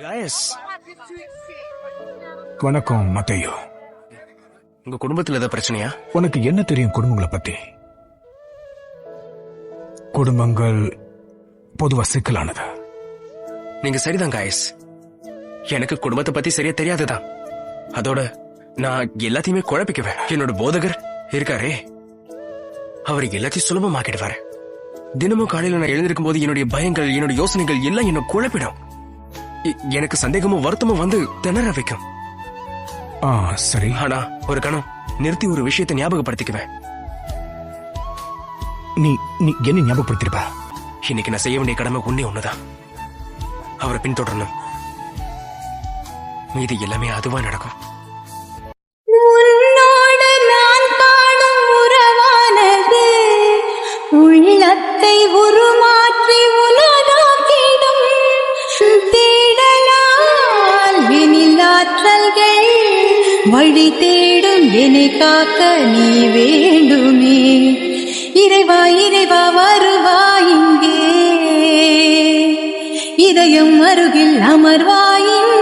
Guys வணக்கம் மத்தையோ. உங்க குடும்பத்துல ஏதாவது பிரச்சனையா? உனக்கு என்ன தெரியும் குடும்பங்களை பத்தி? குடும்பங்கள் பொதுவா சிக்கலானது? நீங்க சரிதான் காயஸ் எனக்கு குடும்பத்தை பத்தி சரியா தெரியாதுதான். அதோட நான் எல்லாத்தையுமே குழப்பிக்குவேன். என்னோட போதகர் இருக்காரே. அவர் எல்லாத்தையும் சுலபமாக்கிடுவாரு. தினமும் காலையில நான் எழுந்திருக்கும் போது என்னுடைய பயங்கள் என்னோட யோசனைகள் எல்லாம் என்ன குழப்பிடும். எனக்கு சந்தேகமும் வருத்தமும் வந்து திணற வைக்கும். ஆ சரி. ஆனா ஒரு கணம் நிறுத்தி ஒரு விஷயத்தை ஞாபகப்படுத்திக்குவேன். நீ நீ என்ன ஞாபகப்படுத்திருப்ப? இன்னைக்கு நான் செய்ய வேண்டிய கடமை ஒண்ணே ஒண்ணுதான். அவரை பின்தொடரணும். மீதி எல்லாமே அதுவா நடக்கும். உருமாற்றி ஆற்றல்கள் வழி தேடும் என்னை காக்க நீ வேண்டுமே. இறைவா இறைவா வருவாய் இங்கே. இதயம் அருகில் அமர்வாயின்